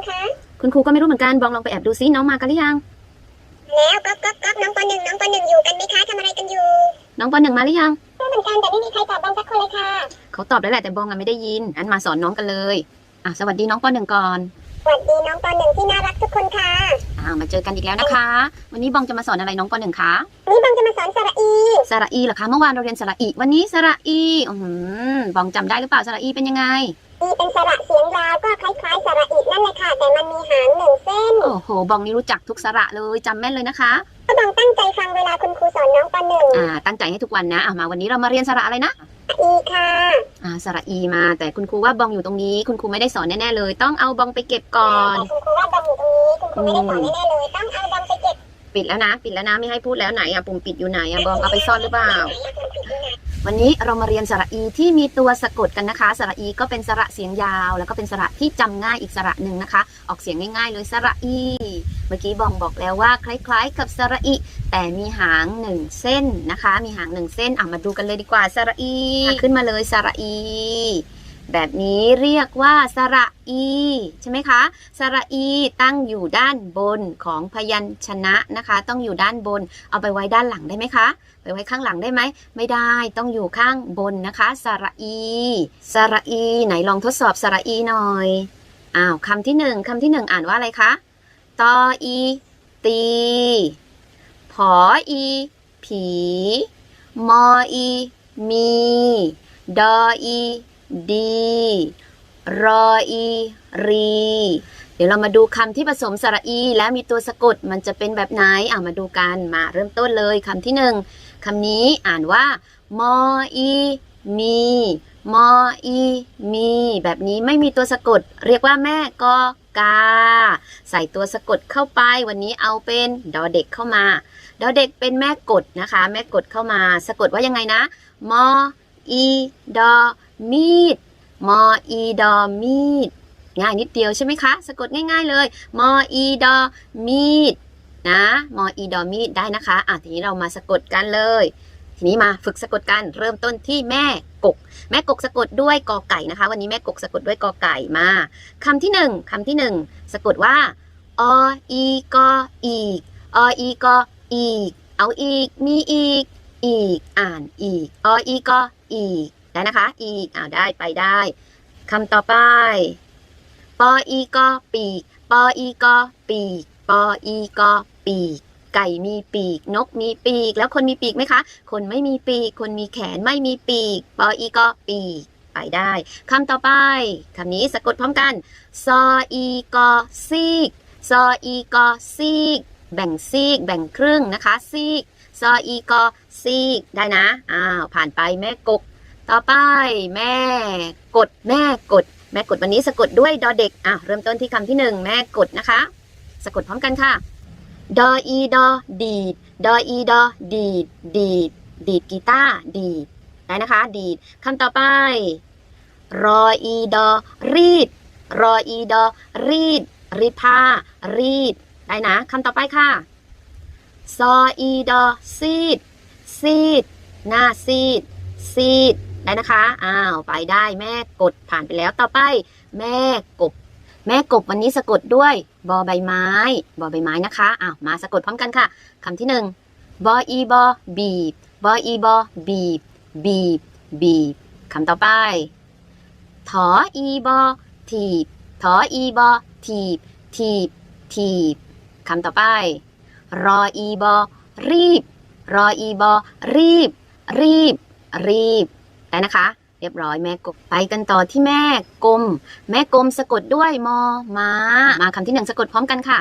ยังคะคุณครูก็ไม่รู้เหมือนกันบองลองไปแอบดูซิน้องมากันหรือยัง แล้วก๊อฟก๊อฟก๊อฟน้องปหนึ่งน้องปหนึ่งอยู่กันไหมคะทำอะไรกันอยู่ น้องปหนึ่งมาหรือยังรู้เหมือนกันแต่ไม่มีใครตอบบางสักคนเลยค่ะเขาตอบแล้วแหละแต่บองอะไม่ได้ยินอันมาสอนน้องกันเลยอะสวัสดีน้องปหนึ่งก่อนสวัสดีน้องปหนึ่งที่น่ารักทุกคนค่ะอ้าวมาเจอกันอีกแล้วนะคะ วันนี้บองจะมาสอนอะไรน้องปหนึ่งคะนี่บังจะมาสอนสระอีสระอีเหรอคะเมื่อวานเราเรียนสระอี วันนี้สระอีอือหือบองจำได้หรือเปล่าสระอีเป็นยังไง อีเป็นสระเสียงยาวก็คล้ายๆสระอีนั่นแหละค่ะ แต่มันมีหางหนึ่งเส้น โอ้โห บองนี่รู้จักทุกสระเลยจำแม่นเลยนะคะ ก็บังตั้งใจฟังเวลาคุณครูสอนน้องปหนึ่งอ่า ตั้งใจให้ทุกวันนะอะมาวันนี้เรามาเรียนสระอะไรนะ อีค่ะ อ่า สระอีมา แต่คุณครูว่าบองอยู่ตรงนี้ คุณครูไม่ได้สอนแน่ๆเลย ต้องเอาบองไปเก็บก่อน แต่คุณครูว่าบังอยู่ตรงนี้คุณครูไม่ได้สอนแน่ๆเลย ต้องเอาบังไปเก็บปิดแล้วนะ ปิดแล้วนะ ไม่ให้พูดแล้วไหนอะปุ่มปิดอยู่ไหนอะบองเอาไปซ่อนหรือเปล่า วันนี้เรามาเรียนสระอีที่มีตัวสะกดกันนะคะ สระอีก็เป็นสระเสียงยาว แล้วก็เป็นสระที่จำง่ายอีกสระหนึ่งนะคะ ออกเสียงง่ายๆเลยสระอี เมื่อกี้บองบอกแล้วว่าคล้าย ๆ กับสระอีแต่มีหางหนึ่งเส้นนะคะ มีหางหนึ่งเส้นอะมาดูกันเลยดีกว่าสระอี ขึ้นมาเลยสระอี แบบนี้เรียกว่าสระอี ใช่ไหมคะ สระอีตั้งอยู่ด้านบนของพยัญชนะนะคะ ต้องอยู่ด้านบน เอาไปไว้ด้านหลังได้ไหมคะ ไปไว้ข้างหลังได้ไหม ไม่ได้ ต้องอยู่ข้างบนนะคะ สระอี สระอี ไหนลองทดสอบสระอีหน่อย อ้าวคำที่หนึ่งคำที่หนึ่งอ่านว่าอะไรคะ ตออี ตี ผออี ผี มออี มี ดออี ดี รออีรี เดี๋ยวเรามาดูคำที่ผสมสระอี แล้วมีตัวสะกดมันจะเป็นแบบไหนอะมาดูกันมาเริ่มต้นเลยคำที่หนึ่งคำนี้อ่านว่ามออีมีมออีมี แบบนี้ไม่มีตัวสะกด เรียกว่าแม่กอกา ใส่ตัวสะกดเข้าไป วันนี้เอาเป็นดอเด็กเข้ามาดอเด็กเป็นแม่กดนะคะ แม่กดเข้ามา สะกดว่ายังไงนะมออีดอ มีดมออีดอมีดง่ายนิดเดียวใช่ไหมคะ สะกดง่าย ๆ เลยมออีดอมีดนะมออีดอมีดได้นะคะอะทีนี้เรามาสะกดกันเลย ทีนี้มาฝึกสะกดกันเริ่มต้นที่แม่กก แม่กกสะกดด้วยกอไก่นะคะ วันนี้แม่กกสะกดด้วยกอไก่มาคำที่หนึ่งคำที่หนึ่งสะกดว่าออีกออีกออีกออีก เอาอีกมีอีก อีกอ่านอีกออีกออีก ได้นะคะ อีกอ้าวได้ไปได้คำต่อไป ปออีกอปีก ปออีกอปีก ปออีกอปีก ไก่มีปีก นกมีปีก แล้วคนมีปีกไหมคะ คนไม่มีปีก คนมีแขนไม่มีปีก ปออีกอปีก ไปได้คำต่อไปคำนี้สะกดพร้อมกัน ซออีกอซีก ซออีกอซีก แบ่งซีก แบ่งครึ่งนะคะ ซีก ซออีกอซีก ได้นะ อ้าว ผ่านไปแม่กก ต่อไปแม่ กดแม่กด แม่กดวันนี้สะกดด้วยดอเด็กอะเริ่มต้นที่คำที่หนึ่งแม่กดนะคะ สะกดพร้อมกันค่ะดออีดอดีดดออีดอดีดดีดดีดกีตาร์ดีดได้นะคะ ดีดคำต่อไป รออีดอรีด รออีดอรีด รีดผ้า รีด ได้นะคำต่อไปค่ะซออีดอซีด ซีด หน้าซีด ซีด ได้นะคะอ้าวไปได้แม่กดผ่านไปแล้วต่อไป แม่กบ แม่กบวันนี้สะกดด้วยบอใบไม้บอใบไม้นะคะอ้าวมาสะกดพร้อมกันค่ะคำที่หนึ่งบออีบอบีบบออีบอบีบบีบบีบคำต่อไปถออีบอถีบถออีบอถีบถีบถีบคำต่อไป รออีบอรีบ รออีบอรีบ รีบ รีบ ได้นะคะ เรียบร้อยแม่กบไปกันต่อที่แม่กลม แม่กลมสะกดด้วยมอม้ามาคำที่หนึ่งสะกดพร้อมกันค่ะ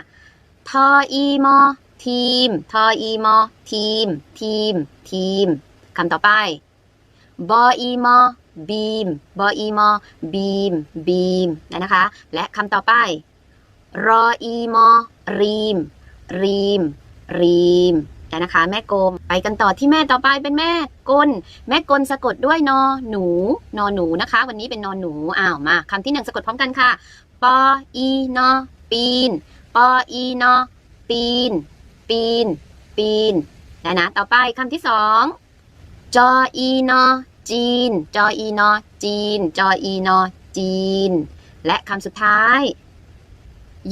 ทออีมอทีมทออีมอทีม ทีม ทีมคำต่อไปบออีมอบีมบออีมอบีม บีมได้นะคะ และคำต่อไป รออีมอรีม รีม รีม ได้นะคะ แม่กม ไปกันต่อที่แม่ต่อไปเป็นแม่กลแม่กลสะกดด้วยนอหนูนอหนูนะคะ วันนี้เป็นนอหนูอ้าวมาคำที่หนึ่งสะกดพร้อมกันค่ะปออีนอปีนปออีนอปีน ปีน ปีนได้นะต่อไปคำที่สองจออีนอจีน จออีนอจีน จออีนอจีน และคำสุดท้าย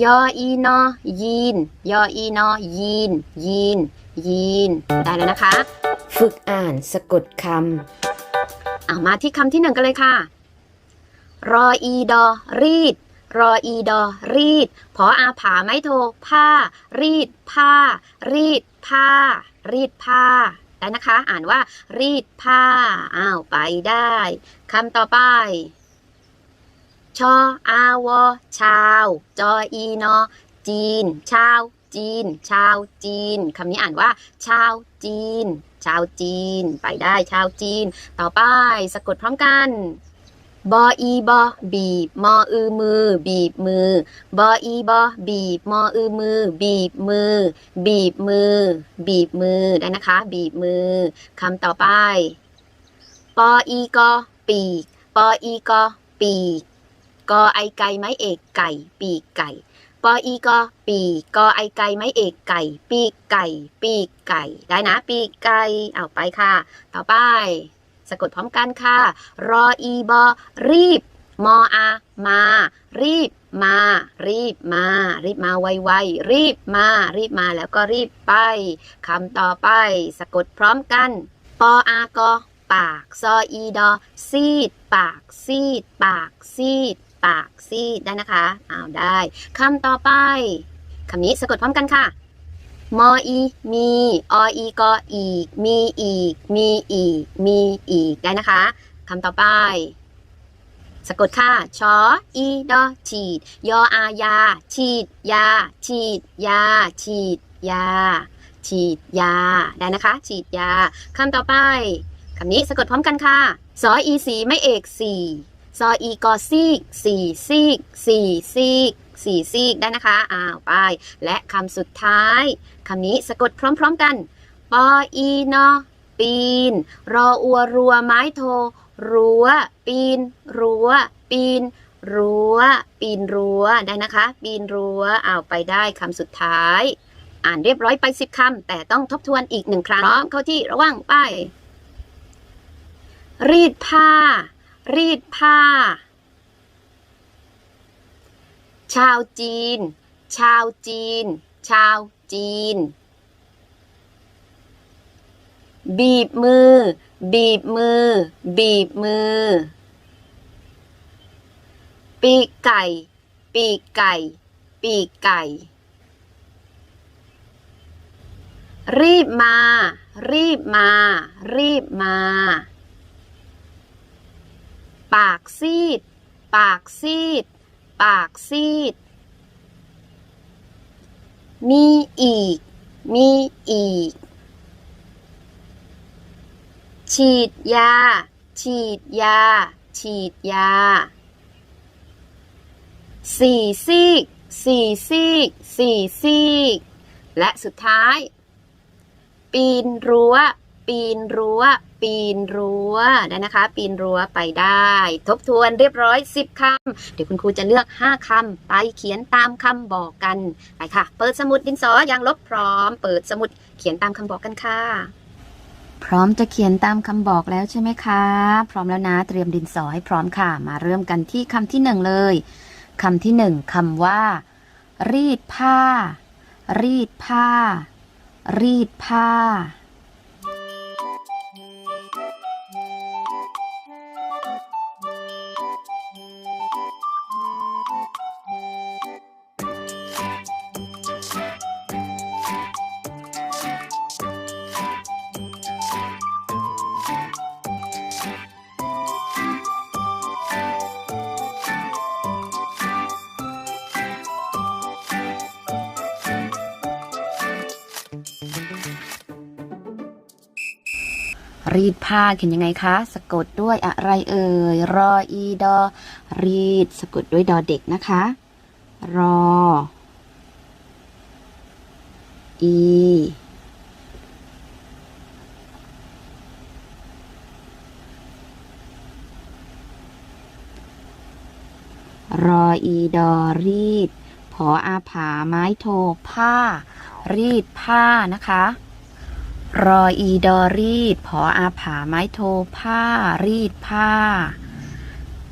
ยออีนอยีน ยออีนอยีนยีน ยีน ได้แล้วนะคะ ฝึกอ่านสะกดคำเอามาที่คำที่หนึ่งกันเลยค่ะ รออีดอรีด รออีดอรีด พออาผาไม้โทผ้า รีด ผ้า รีด ผ้า รีดผ้าได้นะคะ อ่านว่า รีดผ้า อ้าว ไปได้คำต่อไปชออาวอชาว จออีนอจีน ชาว จีน ชาวจีนคำนี้อ่านว่า ชาวจีน ชาวจีน ไปได้ชาวจีน ต่อไปสะกดพร้อมกันบออีบอบีบมออือมือ บีบมือบออีบอบีบมออือมือ บีบมือ บีบมือ บีบมือได้นะคะ บีบมือคำต่อไปปออีกอปีกปออีกอปีกกอไอไก่ไม้เอกไก่ ปีกไก่ ออีกอปีกอไอไก่ไม้เอกไก่ ปีกไก่ ปีกไก่ ได้นะ ปีกไก่เอาไปค่ะ ต่อไป สะกดพร้อมกันค่ะ รออีบอรีบ มออามา รีบมา รีบมา รีบมาไวๆรีบมา รีบมาแล้วก็รีบไปคำต่อไป สะกดพร้อมกัน ปออากอปาก ซออีดอซีด ปากซีด ปากซีด ปากซีดได้นะคะอ้าวได้คำต่อไปคำนี้สะกดพร้อมกันค่ะมออีมีออีกออีก มีอีก มีอีก มีอีกได้นะคะคำต่อไป สะกดค่ะชออีดอฉีด ยออายา ฉีด ยา ฉีด ยา ฉีด ยา ฉีด ยา ได้นะคะ ฉีดยาคำต่อไปคำนี้สะกดพร้อมกันค่ะสออีสีไม่เอกสี่ ซออีกอซีกสี่ซีกสี่ซีกสี่ซีกได้นะคะอ้าวไป และคำสุดท้ายคำนี้สะกดพร้อมๆกัน ปออีนอปีน รออัวรัวไม้โท รั้ว ปีน รั้ว ปีน รั้ว ปีนรั้วได้นะคะ ปีนรั้วอ้าวไปได้คำสุดท้าย อ่านเรียบร้อยไปสิบคำแต่ต้องทบทวนอีกหนึ่งครั้งพร้อมเข้าที่ระว่างไป รีดผ้า รีดผ้า ชาวจีน ชาวจีน ชาวจีน บีบมือ บีบมือ บีบมือ ปีกไก่ ปีกไก่ ปีกไก่ รีบมา รีบมา รีบมา ปากซีด ปากซีด ปากซีด มีอีก มีอีก ฉีดยา ฉีดยา ฉีดยา สี่ซีก สี่ซีก สี่ซีก และสุดท้าย ปีนรั้ว ปีนรั้ว ปีนรั้วได้นะคะ ปีนรั้วไปได้ ทบทวนเรียบร้อย 10คำเดี๋ยวคุณครูจะเลือก 5คำไปเขียนตามคำบอกกัน ไปค่ะ เปิดสมุดดินสอยางลบพร้อม เปิดสมุดเขียนตามคำบอกกันค่ะ พร้อมจะเขียนตามคำบอกแล้วใช่ไหมคะ พร้อมแล้วนะ เตรียมดินสอให้พร้อมค่ะ มาเริ่มกันที่คำที่หนึ่งเลยคำที่หนึ่งคำว่า รีดผ้า รีดผ้า รีดผ้า รีดผ้าเขียนยังไงคะ สะกดด้วยอะไรเอ่ย รออีดอ รีด สะกดด้วยดอเด็กนะคะ รอ อี รออีดอรีดพออาผาไม้โทผ้า รีดผ้านะคะ รออีดอรีดพออาผาไม้โทผ้า รีดผ้า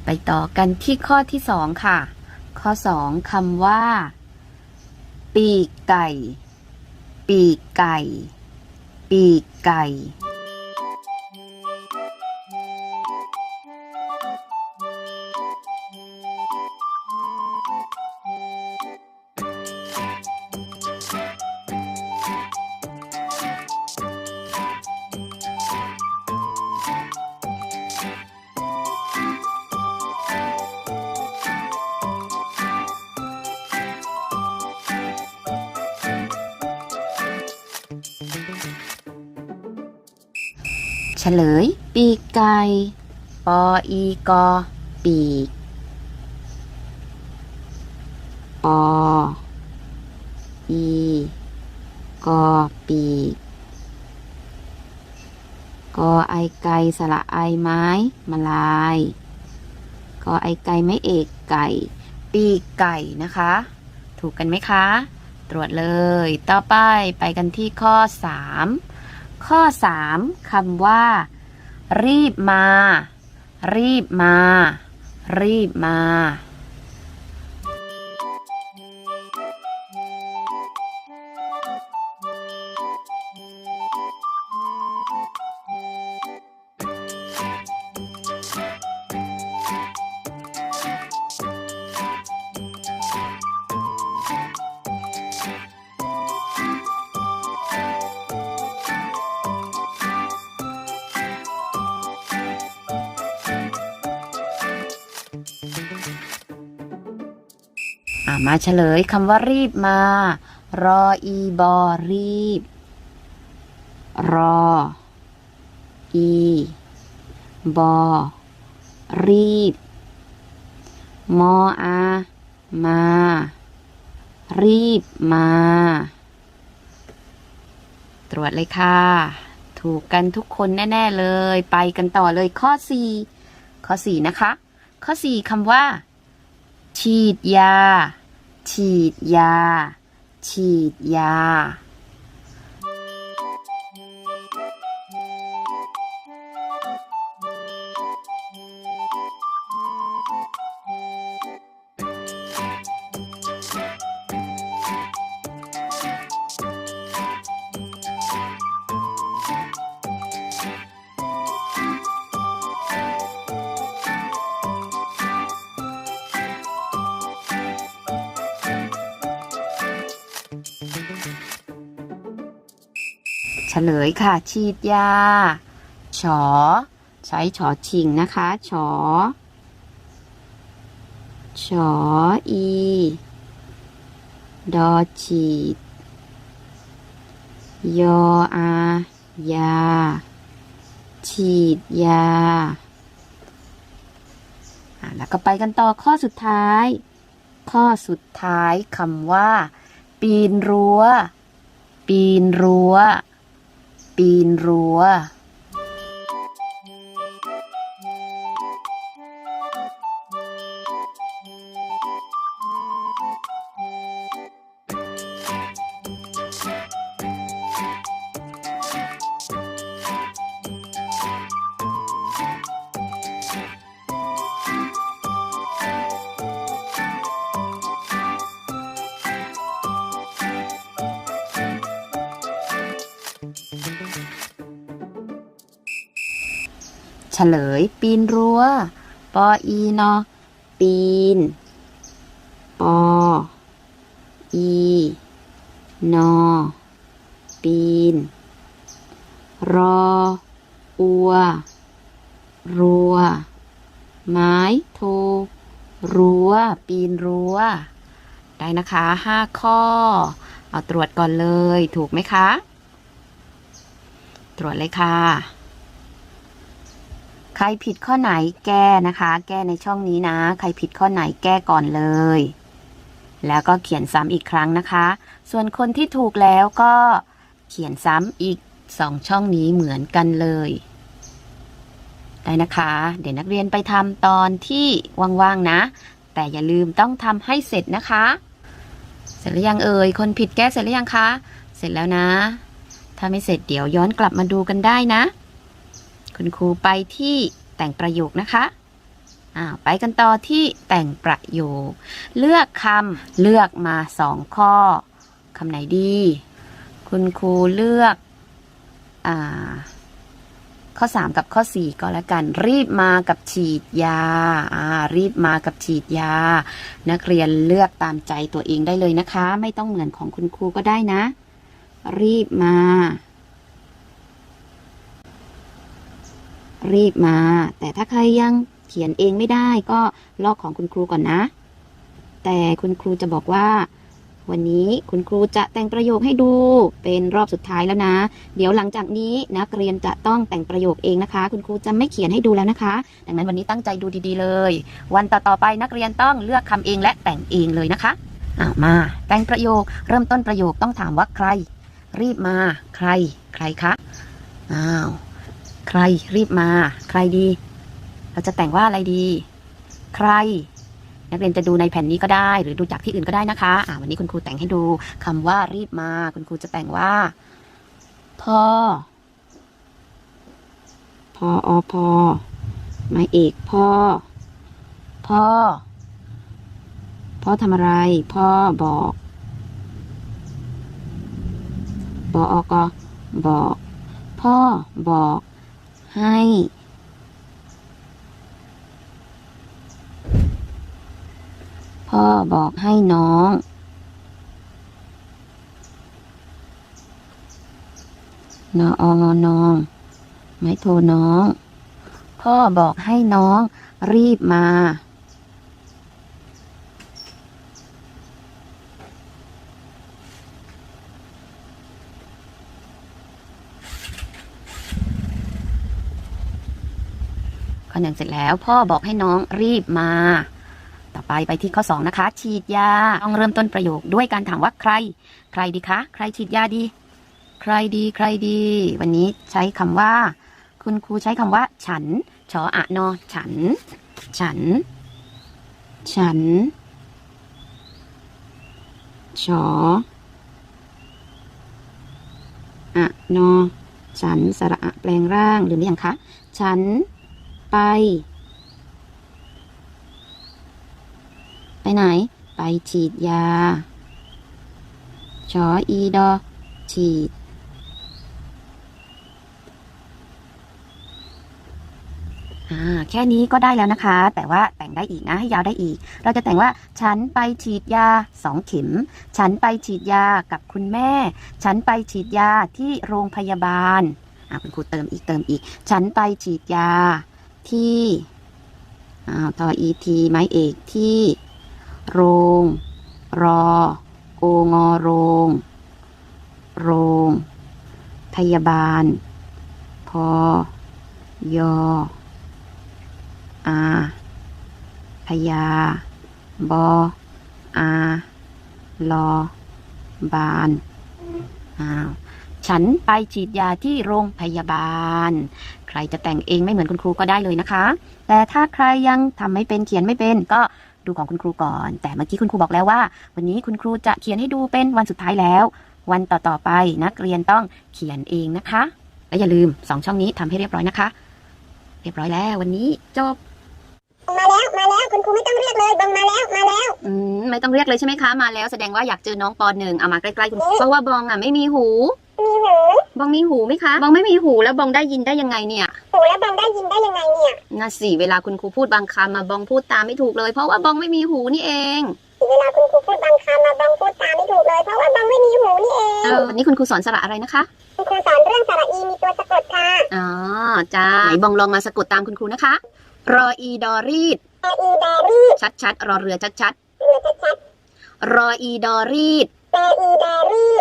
ไปต่อกันที่ข้อที่สองค่ะ ข้อสองคำว่า ปีกไก่ ปีกไก่ ปีกไก่ ฉลย ปีกไก่ปออีกอ ปีกปออีกอปีกกอไอไก่สระไอไม้มาลายกอไอไก่ไม่เอกไก่ ปีกไก่นะคะ ถูกกันไหมคะ ตรวจเลย ต่อไปไปกันที่ข้อ 3 ข้อ 3คำว่า รีบมา รีบมา รีบมา เฉลยคำว่ารีบมา รออีบอรีบ รอ อี บอ รีบ มออา มา รีบมา ตรวจเลยค่ะ ถูกกันทุกคนแน่ ๆ เลย ไปกันต่อเลยข้อ4ข้อ4นะคะ ข้อ4คำว่าฉีดยา ฉีดยา ฉีดยา ฉลยค่ะ ฉีดยาฉอใช้ฉอชิงนะคะฉอฉออี ดอฉีด ยออา ยา ฉีดยา แล้วก็ไปกันต่อข้อสุดท้าย ข้อสุดท้ายคำว่า ปีนรั้ว ปีนรั้ว ปีนรั้ว ฉลย ปีนรั้ว ปออีนอ ปีน ปอ อี นอ ปีน รอ อัว รัว ไม้โทรั้ว ปีนรั้ว ได้นะคะห้าข้อ เอาตรวจก่อนเลย ถูกไหมคะ ตรวจเลยค่ะ ใครผิดข้อไหนแก้นะคะ แก้ในช่องนี้นะ ใครผิดข้อไหนแก้ก่อนเลย แล้วก็เขียนซ้ำอีกครั้งนะคะ ส่วนคนที่ถูกแล้วก็เขียนซ้ำอีกสองช่องนี้เหมือนกันเลยได้นะคะ เดี๋ยวนักเรียนไปทำตอนที่ว่างๆนะ แต่อย่าลืมต้องทำให้เสร็จนะคะ เสร็จหรือยังเอ่ยคนผิดแก้เสร็จหรือยังคะ เสร็จแล้วนะ ถ้าไม่เสร็จเดี๋ยวย้อนกลับมาดูกันได้นะ คุณครูไปที่แต่งประโยคนะคะอ่าไปกันต่อที่แต่งประโยค เลือกคำเลือกมาสองข้อคำไหนดี คุณครูเลือกอ่าข้อ 3 กับข้อ 4 ก็แล้วกัน รีบมากับฉีดยาอ่ารีบมากับฉีดยา นักเรียนเลือกตามใจตัวเองได้เลยนะคะ ไม่ต้องเหมือนของคุณครูก็ได้นะ รีบมา รีบมา แต่ถ้าใครยังเขียนเองไม่ได้ก็ลอกของคุณครูก่อนนะ แต่คุณครูจะบอกว่า วันนี้คุณครูจะแต่งประโยคให้ดูเป็นรอบสุดท้ายแล้วนะ เดี๋ยวหลังจากนี้นักเรียนจะต้องแต่งประโยคเองนะคะ คุณครูจะไม่เขียนให้ดูแล้วนะคะ ดังนั้นวันนี้ตั้งใจดูดีๆเลย วันต่อๆไปนักเรียนต้องเลือกคำเองและแต่งเองเลยนะคะอามา แต่งประโยค เริ่มต้นประโยคต้องถามว่าใคร รีบมา ใคร ใครคะอ้าว ใครรีบมา ใครดี เราจะแต่งว่าอะไรดี ใคร นักเรียนจะดูในแผ่นนี้ก็ได้ หรือดูจากที่อื่นก็ได้นะคะอ่าวันนี้คุณครูแต่งให้ดูคำว่ารีบมา คุณครูจะแต่งว่าพ่อพออพอมาเอกพ่อพ่อพ่อทำอะไร พ่อบอกบอกอบอกพ่อบอก ให้ พ่อบอกให้น้อง นอองอนอง ไม่โทรน้อง พ่อบอกให้น้องรีบมา ข้อหนึ่งเสร็จแล้ว พ่อบอกให้น้องรีบมา ต่อไปไปที่ข้อ2นะคะ ฉีดยาต้องเริ่มต้นประโยคด้วยการถามว่าใคร ใครดีคะ ใครฉีดยาดี ใครดีใครดี วันนี้ใช้คำว่า คุณครูใช้คำว่า ฉันชออะนอฉัน ฉัน ฉันชออะนอฉันสระอะแปลงร่างหรือไม่ยังคะ ฉัน ไปไปไหน ไปฉีดยาชออีดอ ฉีด อ่า แค่นี้ก็ได้แล้วนะคะ แต่ว่าแต่งได้อีกนะ ให้ยาวได้อีก เราจะแต่งว่า ฉันไปฉีดยาสองเข็ม ฉันไปฉีดยากับคุณแม่ ฉันไปฉีดยาที่โรงพยาบาล อ่าคุณครูเติมอีกเติมอีก ฉันไปฉีดยา ที่อ้าวทออีทีไม้เอกที่ โรง รอ โองอโรง โรง พยาบาล พอยออาพยา บอ อาลอบานอ้าวฉันไปฉีดยาที่โรงพยาบาล รจะแต่งเองไม่เหมือนคุณครูก็ได้เลยนะคะ แต่ถ้าใครยังทำไม่เป็นเขียนไม่เป็นก็ดูของคุณครูก่อน แต่เมื่อกี้คุณครูบอกแล้วว่า วันนี้คุณครูจะเขียนให้ดูเป็นวันสุดท้ายแล้ว วันต่อๆไปนักเรียนต้องเขียนเองนะคะ และอย่าลืมสองช่องนี้ทำให้เรียบร้อยนะคะ เรียบร้อยแล้ว วันนี้จบ มาแล้วมาแล้วคุณครูไม่ต้องเรียกเลยบังมาแล้วมาแล้วอืมไม่ต้องเรียกเลยใช่ไหมคะมาแล้วแสดงว่าอยากเจอน้องปหนึ่งเอามาใกล้ๆคุณเพราะว่าบองอะไม่มีหู มีหูบองมีหูไหมคะ บองไม่มีหูแล้วบองได้ยินได้ยังไงเนี่ย หูแล้วบังได้ยินได้ยังไงเนี่ยน่าสิเวลาคุณครูพูดบางคำมาบองพูดตามไม่ถูกเลย เพราะว่าบองไม่มีหูนี่เองเวลาคุณครูพูดบางคำมาบังพูดตามไม่ถูกเลยเพราะว่าบังไม่มีหูนี่เองเออวันนี้คุณครูสอนสระอะไรนะคะ คุณครูสอนเรื่องสระอีมีตัวสะกดค่ะอ๋อจ้าไหนบองลองมาสะกดตามคุณครูนะคะ รออีดอรีดแออีแบรี่ชัดชัดๆรอเรือชัดชัดเรือชัดๆรออีดอรีดๆแปอีแบรี่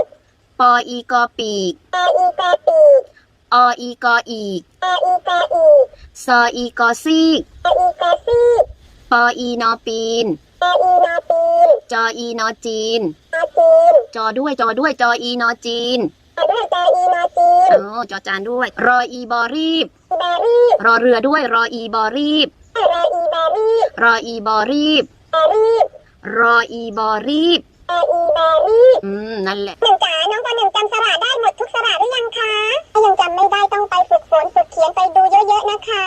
ปออีกอปีกแออีแปปีกออีกออีกแออีแปอีกซออีกอซีกแออีแปซีกปออีนอปีนแออีนาปีนจออีนอจีนนาจีน จอด้วยจอด้วยจออีนอจีนแอ ด้วยแจอีนาจีนอ๋อจอจานด้วย รออีบอรีบ อีแบรี่รอเรือด้วย รออีบอรีบแออีแบรี่รออีบอรีบแอรีบรออีบอรีบแออีแบรี่อืม นั่นแหละ หนึ่งจ๋าน้องปหนึ่งจำสระได้หมดทุกสระหรือยังคะถ้ายังจำไม่ได้ต้องไปฝึกฝนฝึกเขียนไปดูเยอะๆนะคะ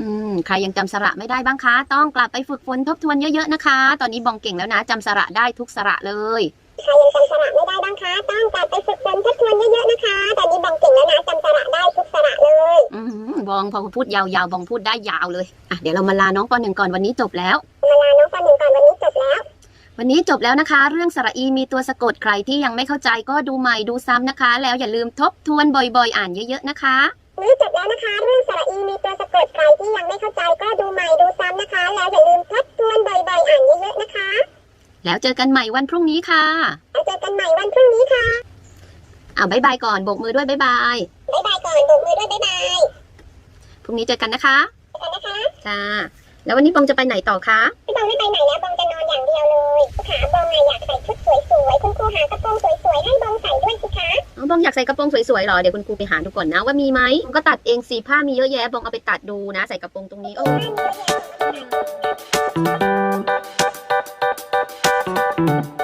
อืม ใครยังจำสระไม่ได้บ้างคะ ต้องกลับไปฝึกฝนทบทวนเยอะๆนะคะ ตอนนี้บองเก่งแล้วนะจำสระได้ทุกสระเลย ใครยังจำสระไม่ได้บ้างคะ ต้องกลับไปฝึกฝนทบทวนเยอะๆนะคะ แต่นี่บองเก่งแล้วนะจำสระได้ทุกสระเลยอืมบองพอพูดยาวๆบองพูดได้ยาวเลยอะเดี๋ยวเรามาลาน้องปหนึ่งก่อนวันนี้จบแล้วมาลาน้องปหนึ่งก่อนวันนี้จบแล้ววันนี้จบแล้วนะคะ เรื่องสระอีมีตัวสะกดใครที่ยังไม่เข้าใจก็ดูใหม่ดูซ้ำนะคะ แล้วอย่าลืมทบทวนบ่อยๆ อ่านเยอะๆนะคะวันนี้จบแล้วนะคะ เรื่องสระอีมีตัวสะกดใครที่ยังไม่เข้าใจก็ดูใหม่ดูซ้ำนะคะ แล้วอย่าลืมทบทวนบ่อยๆอ่านเยอะๆนะคะ แล้วเจอกันใหม่วันพรุ่งนี้ค่ะแล้วเจอกันใหม่วันพรุ่งนี้ค่ะอ่าบายบายก่อนโบกมือด้วยบายบายบ๊ายบายก่อนโบกมือด้วยบ๊ายบายพรุ่งนี้เจอกันนะคะเจอกันนะคะจ้าแล้ววันนี้บองจะไปไหนต่อคะพี่บองไม่ไปไหนแล้วบองจะนอนอย่างเดียวเลยขาบองอะอยากใส่ชุดสวยๆคุณครูหากระโปรงสวยๆให้บองใส่ด้วยสิคะอ๋อบองอยากใส่กระโปรงสวยๆเหรอเดี๋ยวคุณครูไปหาดูก่อนนะว่ามีไหมบองก็ตัดเองสีผ้ามีเยอะแยะบองเอาไปตัดดูนะ ใส่กระโปรงตรงนี้โอ้ Thank you.